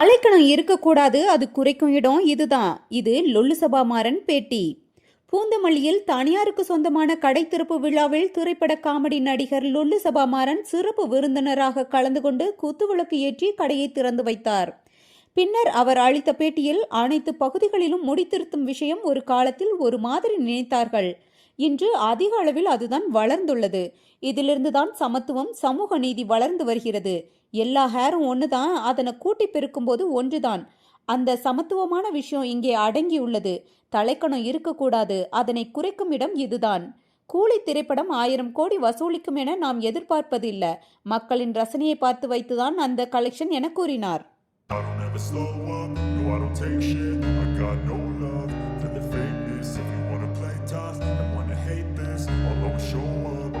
அலைக்கணம் இருக்கக்கூடாது அது குறைக்கும் இடம் இதுதான். இது லொல்லு சபாமாறன் பேட்டி. பூந்தமல்லியில் தனியாருக்கு சொந்தமான கடை திறப்பு விழாவில் திரைப்பட காமெடி நடிகர் லொல்லு சபாமாறன் சிறப்பு விருந்தினராக கலந்து கொண்டு குத்துவிளக்கு ஏற்றி கடையை திறந்து வைத்தார். பின்னர் அவர் அளித்த பேட்டியில் அனைத்து பகுதிகளிலும் முடித்திருத்தும் விஷயம் ஒரு காலத்தில் ஒரு மாதிரி நினைத்தார்கள். இன்று அதிக அளவில் அதுதான் வளர்ந்துள்ளது. இதிலிருந்து தான் சமத்துவம் சமூக நீதி வளர்ந்து வருகிறது. எல்லா ஹேரும் ஒன்று தான் அதனை கூட்டி பெருக்கும்போது ஒன்றுதான். அந்த சமத்துவமான விஷயம் இங்கே அடங்கியுள்ளது தலைக்கணம் இருக்கக்கூடாது. அதனை குறைக்கும் இடம் இதுதான். கூலி திரைப்படம் ஆயிரம் கோடி வசூலிக்கும் என நாம் எதிர்பார்ப்பதில்ல. மக்களின் ரசனையை பார்த்து வைத்துதான் அந்த கலெக்ஷன் என கூறினார். I don't ever slow up, no I don't take shit. I got no love for the fakeness If you wanna play tough and wanna hate this I'll always show up.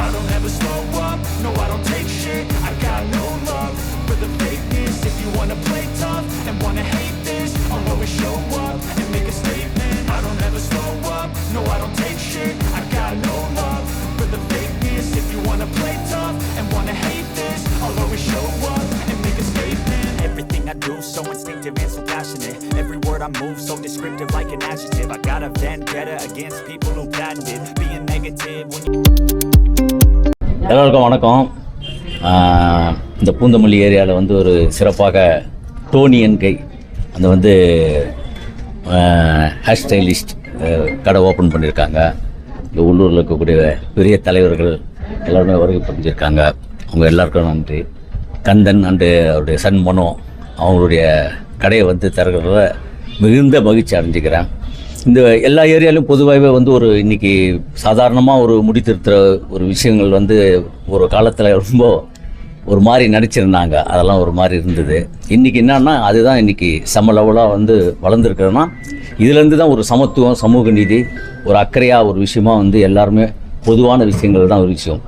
I don't ever slow up, no I don't take shit I move so descriptive like an adjective. I got a vendetta against people who patented Being negative when you எல்லோருக்கும் வணக்கம். இந்த பூந்தமல்லி ஏரியாவில் வந்து ஒரு சிறப்பாக டோனியன் கை அந்த வந்து hair stylist கடை ஓப்பன் பண்ணியிருக்காங்க இந்த உள்ளூரில் இருக்கக்கூடிய பெரிய தலைவர்கள் எல்லாருமே வருகை புரிஞ்சிருக்காங்க. அவங்க எல்லாருக்கும் நன்றி. கந்தன் அண்டு அவருடைய சன் மனோ அவங்களுடைய கடையை வந்து திறக்கிறதுல மிகுந்த மகிழ்ச்சி அடைஞ்சிக்கிறேன். இந்த எல்லா ஏரியாலையும் பொதுவாகவே வந்து ஒரு இன்னைக்கு சாதாரணமாக ஒரு முடித்திருத்துற ஒரு விஷயங்கள் வந்து ஒரு காலத்தில் ரொம்ப ஒரு மாதிரி நடிச்சிருந்தாங்க. அதெல்லாம் ஒரு மாதிரி இருந்தது. இன்றைக்கி என்னன்னா அதுதான் இன்றைக்கி சம லெவலாக வந்து வளர்ந்துருக்குறேன்னா இதுலேருந்து தான் ஒரு சமத்துவம் சமூக நீதி ஒரு அக்கறையாக ஒரு விஷயமா வந்து எல்லாருமே பொதுவான விஷயங்கள் தான் ஒரு விஷயம்.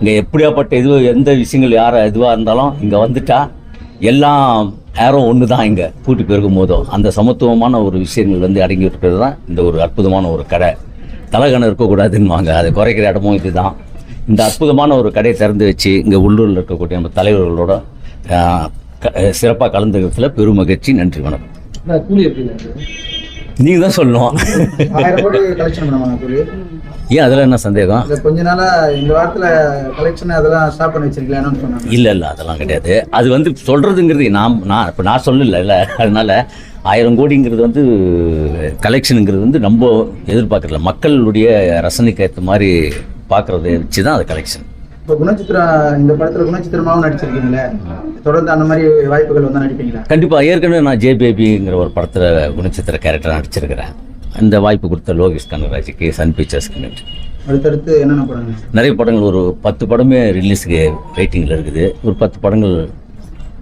இங்கே எப்படியாப்பட்ட இது எந்த விஷயங்கள் யார் எதுவாக இருந்தாலும் இங்கே வந்துட்டால் எல்லாம் யாரும் ஒன்று தான் இங்கே. கூட்டி பெருக்கும் போதும். அந்த சமத்துவமான ஒரு விஷயங்கள் வந்து அடங்கி இருக்கிறது தான் இந்த ஒரு அற்புதமான ஒரு கடை. தலகணம் இருக்கக்கூடாதுன்னுவாங்க அதை குறைக்கிற இடமும் இதுதான். இந்த அற்புதமான ஒரு கடையை திறந்து வச்சு இங்கே உள்ளூரில் இருக்கக்கூடிய நம்ம தலைவர்களோட சிறப்பாக கலந்துக்கிறதுல பெரும் மகிழ்ச்சி நன்றி வணக்கம்? நீங்கள் தான் சொல்லணும். ஏன் அதில் என்ன சந்தேகம்? கொஞ்ச நாளா இந்த வாரத்துல கலெக்ஷன் அதெல்லாம் ஸ்டாப் பண்ணி வச்சிருக்கலாம்னு சொன்னாங்க. இல்லை இல்லை அதெல்லாம் கிடையாது. அது வந்து சொல்கிறதுங்கிறது நான் நான் இப்போ நான் சொல்லல இல்லை. அதனால் ஆயிரம் கோடிங்கிறது வந்து கலெக்ஷனுங்கிறது வந்து நம்ம எதிர்பார்க்கறதில்ல. மக்களுடைய ரசனைக்கு ஏற்ற மாதிரி பார்க்குறத வச்சு தான் அது கலெக்ஷன் இப்போ குணச்சித்திரம் இந்த படத்துல குணச்சித்திரமாவும் நடிச்சிருக்கீங்களே தொடர்ந்து அந்த மாதிரி வாய்ப்புகள் வந்தா நடிப்பீங்களா? கண்டிப்பாக ஏற்கனவே நான் ஜே பேபிங்கிற ஒரு படத்தில் குணச்சித்திர கேரக்டர் நடிச்சிருக்கிறேன். அந்த வாய்ப்பு கொடுத்த லோகேஷ் கனகராஜுக்கு சன் பிக்சர்ஸ்க்கு நன்றி. அடுத்தடுத்து என்னென்ன படங்க நிறைய படங்கள் ஒரு பத்து படமே ரிலீஸுக்கு வெயிட்டிங்கில் இருக்குது. ஒரு பத்து படங்கள்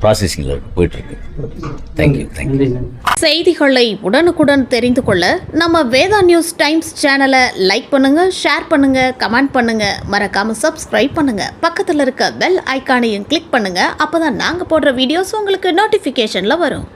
ப்ராசஸிங்கில் இருக்கு போயிட்டுருக்கு. தேங்க்யூ தேங்க்யூ செய்திகளை உடனுக்குடன் தெரிந்து கொள்ள நம்ம வேதா நியூஸ் டைம்ஸ் சேனலை லைக் பண்ணுங்க ஷேர் பண்ணுங்க கமெண்ட் பண்ணுங்க. மறக்காம சப்ஸ்கிரைப் பண்ணுங்க. பக்கத்தில் இருக்க பெல் ஐகானையும் கிளிக் பண்ணுங்க. அப்பதான் நாங்க போடுற வீடியோஸ் உங்களுக்கு நோட்டிஃபிகேஷன்ல வரும்.